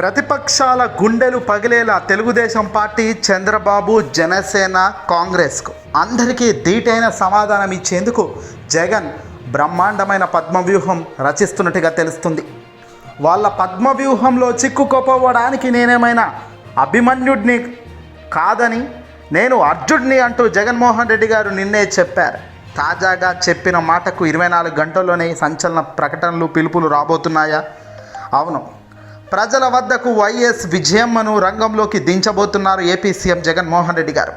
ప్రతిపక్షాల గుండెలు పగిలేలా తెలుగుదేశం పార్టీ చంద్రబాబు జనసేన కాంగ్రెస్కు అందరికీ ధీటైన సమాధానం ఇచ్చేందుకు జగన్ బ్రహ్మాండమైన పద్మవ్యూహం రచిస్తున్నట్టుగా తెలుస్తుంది. వాళ్ళ పద్మవ్యూహంలో చిక్కుకోపోవడానికి నేనేమైనా అభిమన్యుడిని కాదని నేను అర్జుడిని అంటూ జగన్మోహన్ రెడ్డి గారు నిన్నే చెప్పారు. తాజాగా చెప్పిన మాటకు ఇరవై నాలుగు గంటల్లోనే సంచలన ప్రకటనలు పిలుపులు రాబోతున్నాయా? అవును. ప్రజల వద్దకు వైఎస్ విజయమ్మను రంగంలోకి దించబోతున్నారు ఏపీ సీఎం జగన్మోహన్ రెడ్డి గారు.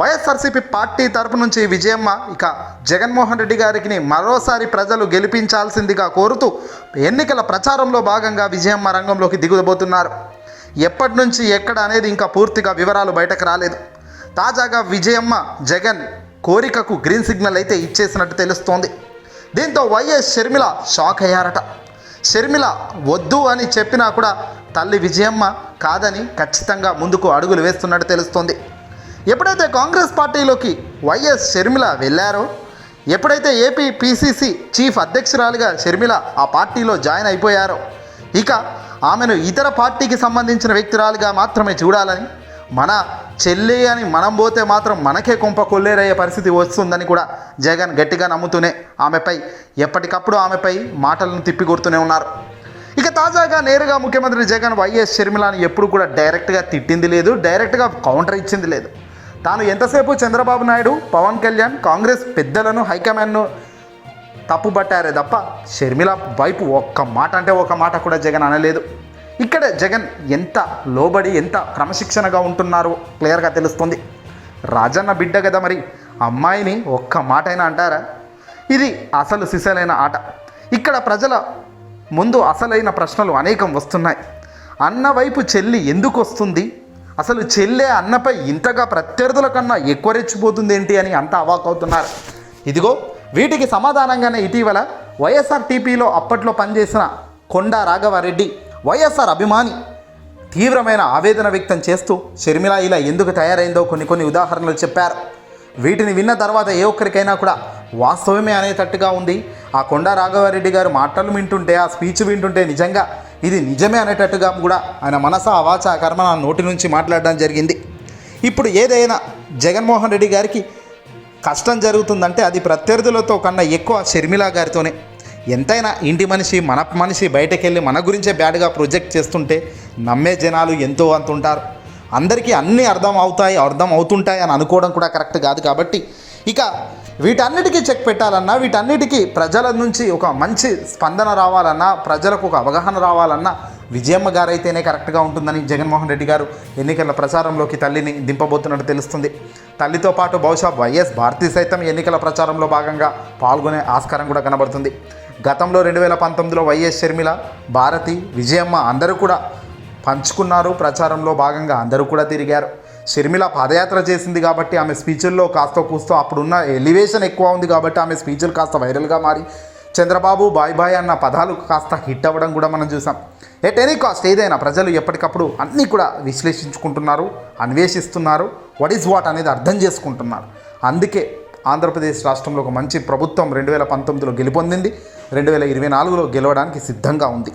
వైఎస్ఆర్సీపీ పార్టీ తరపు నుంచి విజయమ్మ ఇక జగన్మోహన్ రెడ్డి గారికి మరోసారి ప్రజలు గెలిపించాల్సిందిగా కోరుతూ ఎన్నికల ప్రచారంలో భాగంగా విజయమ్మ రంగంలోకి దిగుదబోతున్నారు. ఎప్పటి నుంచి ఎక్కడ అనేది ఇంకా పూర్తిగా వివరాలు బయటకు రాలేదు. తాజాగా విజయమ్మ జగన్ కోరికకు గ్రీన్ సిగ్నల్ అయితే ఇచ్చేసినట్టు తెలుస్తోంది. దీంతో వైఎస్ షర్మిల షాక్ అయ్యారట. షర్మిల వద్దు అని చెప్పినా కూడా తల్లి విజయమ్మ కాదని ఖచ్చితంగా ముందుకు అడుగులు వేస్తున్నట్టు తెలుస్తోంది. ఎప్పుడైతే కాంగ్రెస్ పార్టీలోకి వైఎస్ షర్మిల వెళ్ళారో ఎప్పుడైతే ఏపీ పిసిసి చీఫ్ అధ్యక్షురాలుగా షర్మిల ఆ పార్టీలో జాయిన్ అయిపోయారో ఇక ఆమెను ఇతర పార్టీకి సంబంధించిన వ్యక్తురాలుగా మాత్రమే చూడాలని మన చెల్లి అని మనం పోతే మాత్రం మనకే కొంప కొల్లేరయ్యే పరిస్థితి వస్తుందని కూడా జగన్ గట్టిగా నమ్ముతూనే ఆమెపై ఎప్పటికప్పుడు ఆమెపై మాటలను తిప్పికొడుతూనే ఉన్నారు. ఇక తాజాగా నేరుగా ముఖ్యమంత్రి జగన్ వైఎస్ షర్మిలాని ఎప్పుడు కూడా డైరెక్ట్గా తిట్టింది లేదు డైరెక్ట్గా కౌంటర్ ఇచ్చింది లేదు. తాను ఎంతసేపు చంద్రబాబు నాయుడు పవన్ కళ్యాణ్ కాంగ్రెస్ పెద్దలను హైకమాండ్ను తప్పుబట్టారే తప్ప షర్మిల వైపు ఒక్క మాట అంటే ఒక మాట కూడా జగన్ అనలేదు. ఇక్కడ జగన్ ఎంత లోబడి ఎంత క్రమశిక్షణగా ఉంటున్నారో క్లియర్గా తెలుస్తుంది. రాజన్న బిడ్డ కదా మరి అమ్మాయిని ఒక్క మాట అయినా అంటారా? ఇది అసలు సిసలైన ఆట. ఇక్కడ ప్రజల ముందు అసలైన ప్రశ్నలు అనేకం వస్తున్నాయి. అన్న వైపు చెల్లి ఎందుకు వస్తుంది? అసలు చెల్లె అన్నపై ఇంతగా ప్రత్యర్థుల కన్నా ఎక్కువ రెచ్చిపోతుంది ఏంటి అని అంతా అవాకవుతున్నారు ఇదిగో వీటికి సమాధానంగానే ఇటీవల వైఎస్ఆర్ టీపీలో అప్పట్లో పనిచేసిన కొండా రాఘవారెడ్డి వైఎస్ఆర్ అభిమాని తీవ్రమైన ఆవేదన వ్యక్తం చేస్తూ షర్మిల ఇలా ఎందుకు తయారైందో కొన్ని కొన్ని ఉదాహరణలు చెప్పారు. వీటిని విన్న తర్వాత ఏ ఒక్కరికైనా కూడా వాస్తవమే అనేటట్టుగా ఉంది. ఆ కొండా రాఘవారెడ్డి గారు మాటలు వింటుంటే ఆ స్పీచ్ వింటుంటే నిజంగా ఇది నిజమే అనేటట్టుగా కూడా ఆయన మనస అవాచ కర్మ నా నోటి నుంచి మాట్లాడడం జరిగింది. ఇప్పుడు ఏదైనా జగన్మోహన్ రెడ్డి గారికి కష్టం జరుగుతుందంటే అది ప్రత్యర్థులతో కన్నా ఎక్కువ షర్మిల గారితోనే. ఎంతైనా ఇంటి మనిషి మన మనిషి బయటకెళ్ళి మన గురించే బ్యాడ్గా ప్రొజెక్ట్ చేస్తుంటే నమ్మే జనాలు ఎంతో అంత ఉంటారు అందరికీ అన్నీ అర్థం అవుతాయి అర్థం అవుతుంటాయి అని అనుకోవడం కూడా కరెక్ట్ కాదు కాబట్టి ఇక వీటన్నిటికీ చెక్ పెట్టాలన్నా వీటన్నిటికీ ప్రజల నుంచి ఒక మంచి స్పందన రావాలన్నా ప్రజలకు ఒక అవగాహన రావాలన్నా విజయమ్మ గారైతేనే కరెక్ట్గా ఉంటుందని జగన్మోహన్ రెడ్డి గారు ఎన్నికల ప్రచారంలోకి తల్లిని దింపబోతున్నట్టు తెలుస్తుంది. తల్లితో పాటు బహుశా వైఎస్ భారతీ సైతం ఎన్నికల ప్రచారంలో భాగంగా పాల్గొనే ఆస్కారం కూడా కనబడుతుంది. గతంలో రెండు వేల పంతొమ్మిదిలో వైఎస్ షర్మిల భారతి విజయమ్మ అందరూ కూడా పంచుకున్నారు. ప్రచారంలో భాగంగా అందరూ కూడా తిరిగారు. షర్మిల పాదయాత్ర చేసింది కాబట్టి ఆమె స్పీచుల్లో కాస్త కూస్తో అప్పుడున్న ఎలివేషన్ ఎక్కువ ఉంది కాబట్టి ఆమె స్పీచ్లు కాస్త వైరల్గా మారి చంద్రబాబు బాయ్ బాయ్ అన్న పదాలు కాస్త హిట్ అవ్వడం కూడా మనం చూసాం. ఎట్ ఎనీ కాస్ట్ ఏదైనా ప్రజలు ఎప్పటికప్పుడు అన్నీ కూడా విశ్లేషించుకుంటున్నారు అన్వేషిస్తున్నారు వాట్ ఈజ్ వాట్ అనేది అర్థం చేసుకుంటున్నారు. అందుకే ఆంధ్రప్రదేశ్ రాష్ట్రంలో ఒక మంచి ప్రభుత్వం రెండు వేల పంతొమ్మిదిలో గెలుపొందింది రెండు వేల ఇరవై నాలుగులో గెలవడానికి సిద్ధంగా ఉంది.